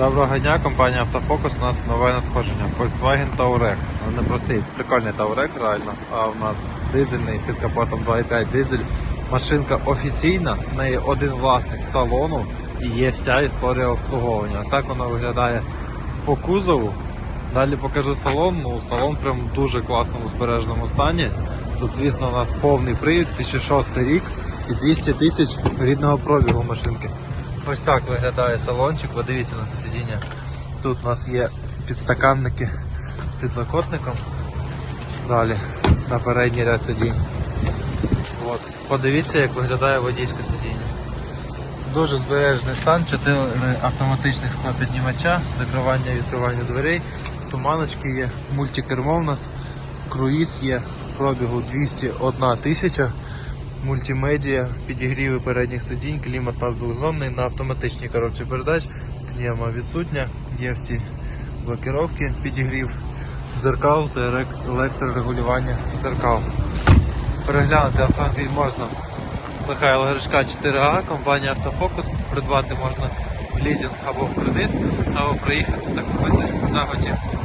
Доброго дня, компанія Автофокус. У нас нове надходження. Volkswagen Touareg. Ну, Не простий, прикольний Touareg реально. А у нас дизельний під капотом 2.5 дизель. Машинка офіційна, в неї один власник салону і є вся історія обслуговування. Ось так воно виглядає по кузову. Далі покажу салон. Ну, салон прям в дуже класному збереженому стані. Тут, звісно, у нас повний привід, 2006 рік і 200 тисяч рідного пробігу машинки. Ось так виглядає салончик, подивіться на це сидіння. Тут у нас є підстаканники з підлокотником. Далі на передній ряд сидінь. От. Подивіться, як виглядає водійське сидіння. Дуже збережений стан, 4 автоматичних склопіднімача, закривання і відкривання дверей, туманочки є, мультикермо в нас, круїз є, пробігу 201 тисяча, мультимедіа, підігріви передніх сидінь, клімат нас двохзонний на автоматичній коробці передач, пневма відсутня, є всі блокировки, підігрів дзеркал та електрорегулювання дзеркал. Переглянути автомобіль можна Михайло Гришка 4А, компанія Автофокус. Придбати можна в лізинг або в кредит, або приїхати та купити за готівку.